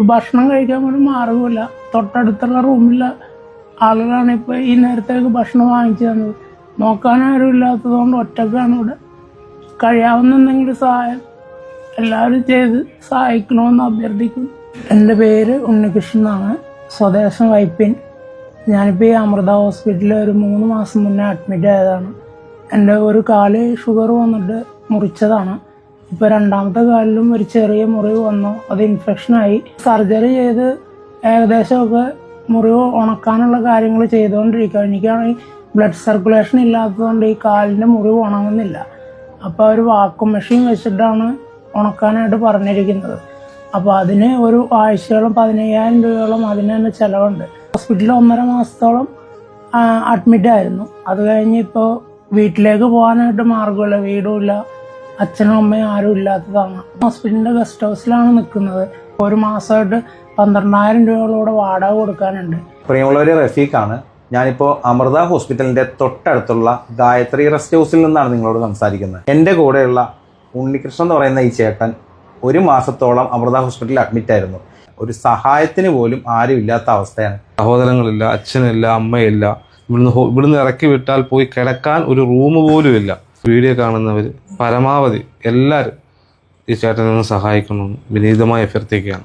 ഭക്ഷണം കഴിക്കാൻ പോലും മാർഗമില്ല തൊട്ടടുത്തുള്ള റൂമിലെ ആളുകളാണ് ഇപ്പോൾ ഈ നേരത്തേക്ക് ഭക്ഷണം വാങ്ങിച്ചു തന്നത്. നോക്കാൻ ആരും ഇല്ലാത്തതുകൊണ്ട് ഒറ്റക്കാണ് ഇവിടെ. കഴിയാവുന്ന എന്തെങ്കിലും സഹായം. എല്ലാവരും ചെയ്ത് സഹായിക്കണമെന്ന് അഭ്യർത്ഥിക്കുന്നു. എന്റെ പേര് ഉണ്ണികൃഷ്ണൻ എന്നാണ്. സ്വദേശം വൈപ്പിൻ. ഞാനിപ്പോൾ ഈ അമൃത ഹോസ്പിറ്റലിൽ ഒരു മൂന്ന് മാസം മുന്നേ അഡ്മിറ്റ് ആയതാണ്. എന്റെ ഒരു കാൽ ഷുഗർ വന്നിട്ട് മുറിച്ചതാണ്. ഇപ്പോൾ രണ്ടാമത്തെ കാലിലും ഒരു ചെറിയ മുറിവ് വന്നു. അത് ഇൻഫെക്ഷനായി സർജറി ചെയ്ത് ഏകദേശമൊക്കെ മുറിവ് ഉണക്കാനുള്ള കാര്യങ്ങൾ ചെയ്തുകൊണ്ടിരിക്കുക എനിക്കാണെങ്കിൽ ബ്ലഡ് സർക്കുലേഷൻ ഇല്ലാത്തതുകൊണ്ട് ഈ കാലിന്റെ മുറിവ് ഉണങ്ങുന്നില്ല. അപ്പോൾ ഒരു വാക്വം മെഷീൻ വെച്ചിട്ടാണ് ഉണക്കാനായിട്ട് പറഞ്ഞിരിക്കുന്നത്. അപ്പോൾ അതിന് ഒരു ആഴ്ചയോളം പതിനയ്യായിരം രൂപയോളം അതിന് തന്നെ ചിലവുണ്ട്. ഹോസ്പിറ്റലിൽ ഒന്നര മാസത്തോളം അഡ്മിറ്റ് ആയിരുന്നു. അത് കഴിഞ്ഞ് ഇപ്പോൾ വീട്ടിലേക്ക് പോകാനായിട്ട് മാർഗമില്ല വീടുമില്ല അച്ഛനും അമ്മയും ആരും ഇല്ലാത്തതാണ്. ഹോസ്പിറ്റലിന്റെ ഗസ്റ്റ് ഹൗസിലാണ് നിൽക്കുന്നത്. ഒരു മാസമായിട്ട് പന്ത്രണ്ടായിരം രൂപയോളം വാടക കൊടുക്കാനുണ്ട്. പ്രിയമുള്ളവരെ റഫീഖാണ്. ഞാനിപ്പോൾ അമൃത ഹോസ്പിറ്റലിന്റെ തൊട്ടടുത്തുള്ള ഗായത്രി റെസ്റ്റ് ഹൗസിൽ നിന്നാണ് നിങ്ങളോട് സംസാരിക്കുന്നത്. എന്റെ കൂടെയുള്ള ഉണ്ണികൃഷ്ണൻ എന്ന് പറയുന്ന ഈ ചേട്ടൻ ഒരു മാസത്തോളം അമൃത ഹോസ്പിറ്റലിൽ അഡ്മിറ്റ് ആയിരുന്നു. ഒരു സഹായത്തിന് പോലും ആരും ഇല്ലാത്ത അവസ്ഥയാണ്. സഹോദരങ്ങളില്ല അച്ഛനില്ല അമ്മയില്ല. ഇവിടുന്ന് ഇവിടുന്ന് ഇറക്കി വിട്ടാൽ പോയി കിടക്കാൻ ഒരു റൂം പോലും ഇല്ല വീഡിയോ കാണുന്നവർ പരമാവധി എല്ലാവരും ഈ ചേട്ടനെ ഒന്ന് സഹായിക്കണമെന്ന് വിനീതമായി അഭ്യർത്ഥിക്കുകയാണ്.